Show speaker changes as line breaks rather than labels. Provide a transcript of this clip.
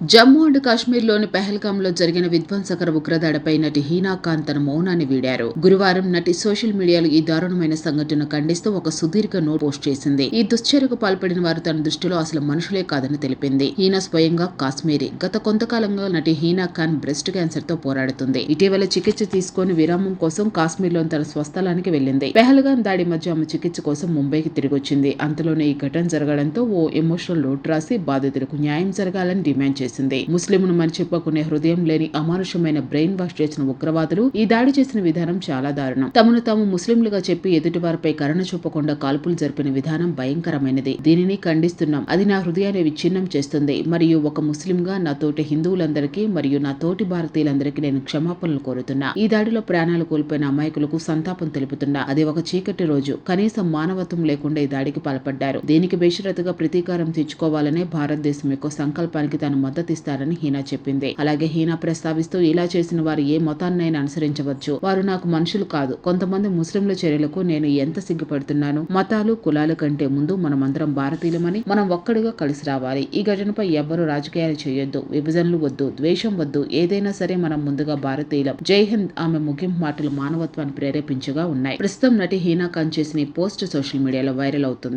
Jammu and కాశ్మీర్లోని పెహల్గాంలో జరిగిన విధ్వంసకర ఉగ్రదాడిపై నటి హీనా ఖాన్ తన మౌనాన్ని వీడారు. గురువారం నటి సోషల్ మీడియాలో ఈ దారుణమైన సంఘటన ఖండిస్తూ ఒక సుదీర్ఘ నోట్ పోస్ట్ చేసింది. ఈ దుశ్చర్యకు పాల్పడిన వారు తన దృష్టిలో అసలు మనుషులే కాదని తెలిపింది. హీనా స్వయంగా కాశ్మీరీ. గత కొంతకాలంగా నటి హీనా ఖాన్ బ్రెస్ట్ క్యాన్సర్తో పోరాడుతుంది. ఇటీవల చికిత్స తీసుకొని విరామం కోసం కాశ్మీర్లోని తన స్వస్థలానికి వెళ్ళింది పెహల్గాం దాడి మధ్య ఆమె చికిత్స కోసం ముంబైకి తిరిగొచ్చింది. అంతలోనే ఈ ఘటన జరగడంతో ఓ ఎమోషనల్ నోట్ రాసి బాధితులకు న్యాయం జరగాలని డిమాండ్ చేసింది. ముస్లింను చెప్పుకునే హృదయం లేని అమానుషమైన బ్రెయిన్ వాష్ చేసిన ఉగ్రవాదులు ఈ దాడి చేసిన విధానం చాలా దారుణం. తమను తాము ముస్లింలుగా చెప్పి ఎదుటివారిపై కరుణ చూపకుండా కాల్పులు జరిపిన విధానం భయంకరమైనది. దీనిని ఖండిస్తున్నాం. అది నా హృదయాన్ని విచ్ఛిన్నం చేస్తుంది. మరియు ఒక ముస్లింగా నా తోటి హిందువులందరికీ మరియు నా తోటి భారతీయులందరికీ నేను క్షమాపణలు కోరుతున్నా. ఈ దాడిలో ప్రాణాలు కోల్పోయిన అమాయకులకు సంతాపం తెలుపుతున్నా. అది ఒక చీకటి రోజు. కనీసం మానవత్వం లేకుండా ఈ దాడికి పాల్పడ్డారు. దీనికి బేషరతుగా ప్రతీకారం తీర్చుకోవాలనే భారతదేశం యొక్క సంకల్పానికి తాను మద్దతిస్తారని హీనా చెప్పింది. అలాగే హీనా ప్రస్తావిస్తూ ఇలా చేసిన వారు ఏ మతాన్నైనా అనుసరించవచ్చు. వారు నాకు మనుషులు కాదు. కొంతమంది ముస్లింల చర్యలకు నేను ఎంత సిగ్గుపడుతున్నాను? మతాలు కులాల కంటే ముందు మనమందరం భారతీయులమని మనం ఒక్కడిగా కలిసి రావాలి. ఈ ఘటనపై ఎవ్వరూ రాజకీయాలు చేయొద్దు. విభజనలు వద్దు. ద్వేషం వద్దు. ఏదైనా సరే మనం ముందుగా భారతీయులం. జై హింద్. ఆమె ముగింపు మాటలు మానవత్వాన్ని ప్రేరేపించగా ఉన్నాయి. ప్రస్తుతం నటి హీనా ఖాన్ చేసిన ఈ పోస్ట్ సోషల్ మీడియాలో వైరల్ అవుతుంది.